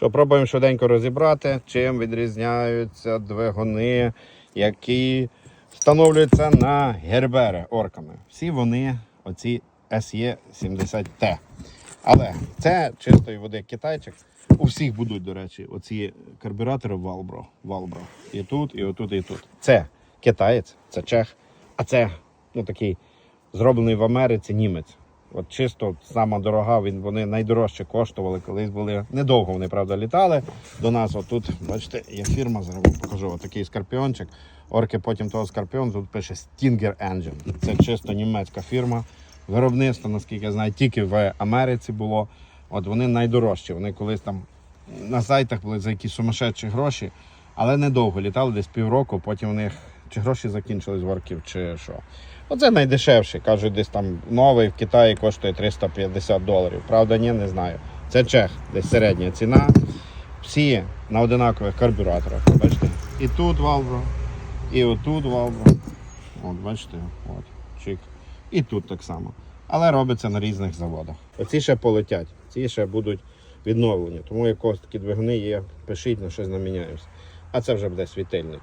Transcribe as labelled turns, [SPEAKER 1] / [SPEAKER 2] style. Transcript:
[SPEAKER 1] Що пробуємо швиденько розібрати, чим відрізняються двигуни, які встановлюються на гербери орками. Всі вони оці SE70T. Але це чистої води китайчик. У всіх будуть, до речі, оці карбюратори Valbro. Valbro. І тут, і отут, і тут. Це китаєць, це чех, а це ну, такий зроблений в Америці німець. От чисто сама дорога, він, вони найдорожче коштували, колись були. Недовго вони, правда, літали до нас. Отут, бачите, є фірма, зараз покажу. Отакий скорпіончик. Орки потім того скорпіон, тут пише Stinger Engine. Це чисто німецька фірма. Виробництво, наскільки я знаю, тільки в Америці було. От вони найдорожчі. Вони колись там на сайтах були за якісь сумасшедші гроші, але недовго літали, десь півроку, потім у них чи гроші закінчились в орків, чи що. Оце найдешевший. Кажуть, десь там новий в Китаї коштує 350 доларів. Правда, ні, не знаю. Це чех, десь середня ціна. Всі на одинакових карбюраторах. Бачите? І тут валбро, і отут валбро. От, бачите, от, чик. І тут так само. Але робиться на різних заводах. Оці ще полетять, ці ще будуть відновлені. Тому якось такі двигуни є, пишіть на щось наміняємося. А це вже буде світильник.